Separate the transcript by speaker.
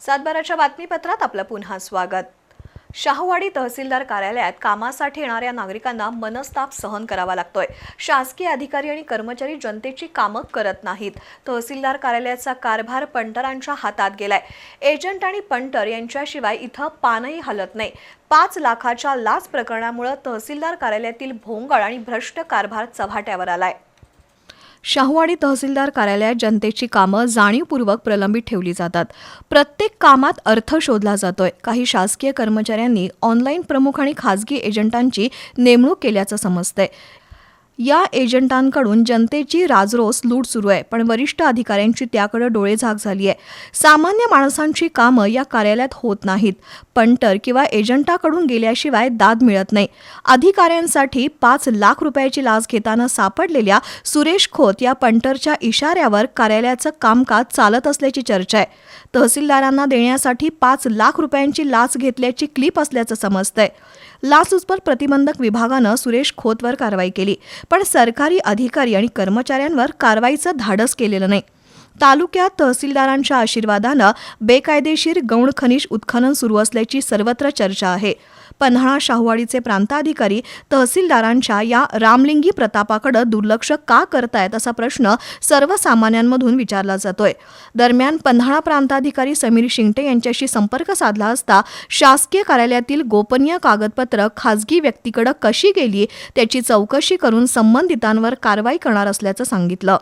Speaker 1: सातबाराच्या बातमीपत्रात आपलं पुन्हा स्वागत. शाहूवाडी तहसीलदार कार्यालयात कामासाठी येणाऱ्या नागरिकांना मनस्ताप सहन करावा लागतोय. शासकीय अधिकारी आणि कर्मचारी जनतेची कामं करत नाहीत. तहसीलदार कार्यालयाचा कारभार पंटरांच्या हातात गेलाय. एजंट आणि पंटर यांच्याशिवाय इथं पानही हलत नाही. पाच लाखाच्या लाच प्रकरणामुळे तहसीलदार कार्यालयातील भोंगळ आणि भ्रष्ट कारभार चव्हाट्यावर आलाय. शाहूवाडी तहसीलदार कार्यालयात जनतेची कामं जाणीवपूर्वक प्रलंबित ठेवली जातात. प्रत्येक कामात अर्थ शोधला जातोय. काही शासकीय कर्मचाऱ्यांनी ऑनलाईन प्रमुख आणि खासगी एजंटांची नेमणूक केल्याचं समजतंय. या एजंटांकडून जनतेची राजरोस लूट सुरू आहे पण वरिष्ठ अधिकाऱ्यांची त्याकडे डोळेझाक झाली आहे. सामान्य माणसांची कामं या कार्यालयात होत नाहीत पंटर किंवा एजंटाकडून गेल्याशिवाय दाद मिळत नाही. अधिकाऱ्यांसाठी पाच लाख रुपयाची लाच घेताना सापडलेल्या सुरेश खोत या पंटरच्या इशाऱ्यावर कार्यालयाचं कामकाज चालत असल्याची चर्चा आहे. तहसीलदारांना देण्यासाठी पाच लाख रुपयांची लाच घेतल्याची क्लिप असल्याचं समजतंय. लाचलुचपत प्रतिबंधक विभागानं सुरेश खोतवर कारवाई केली. पण सरकारी अधिकारी आणि कर्मचाऱ्यांवर कारवाईचं धाडस केलेलं नाही. तालुक्यात तहसीलदारांच्या आशीर्वादानं बेकायदेशीर गौण खनिज उत्खनन सुरू असल्याची सर्वत्र चर्चा आहे. पन्हाळा शाहूवाडीचे प्रांताधिकारी तहसीलदारांच्या या रामलिंगी प्रतापाकडे दुर्लक्ष का करतायत असा प्रश्न सर्वसामान्यांमधून विचारला जातोय. दरम्यान पन्हाळा प्रांताधिकारी समीर शिंगटे यांच्याशी संपर्क साधला असता शासकीय कार्यालयातील गोपनीय कागदपत्र खासगी व्यक्तीकडे कशी गेली त्याची चौकशी करून संबंधितांवर कारवाई करणार असल्याचं सांगितलं.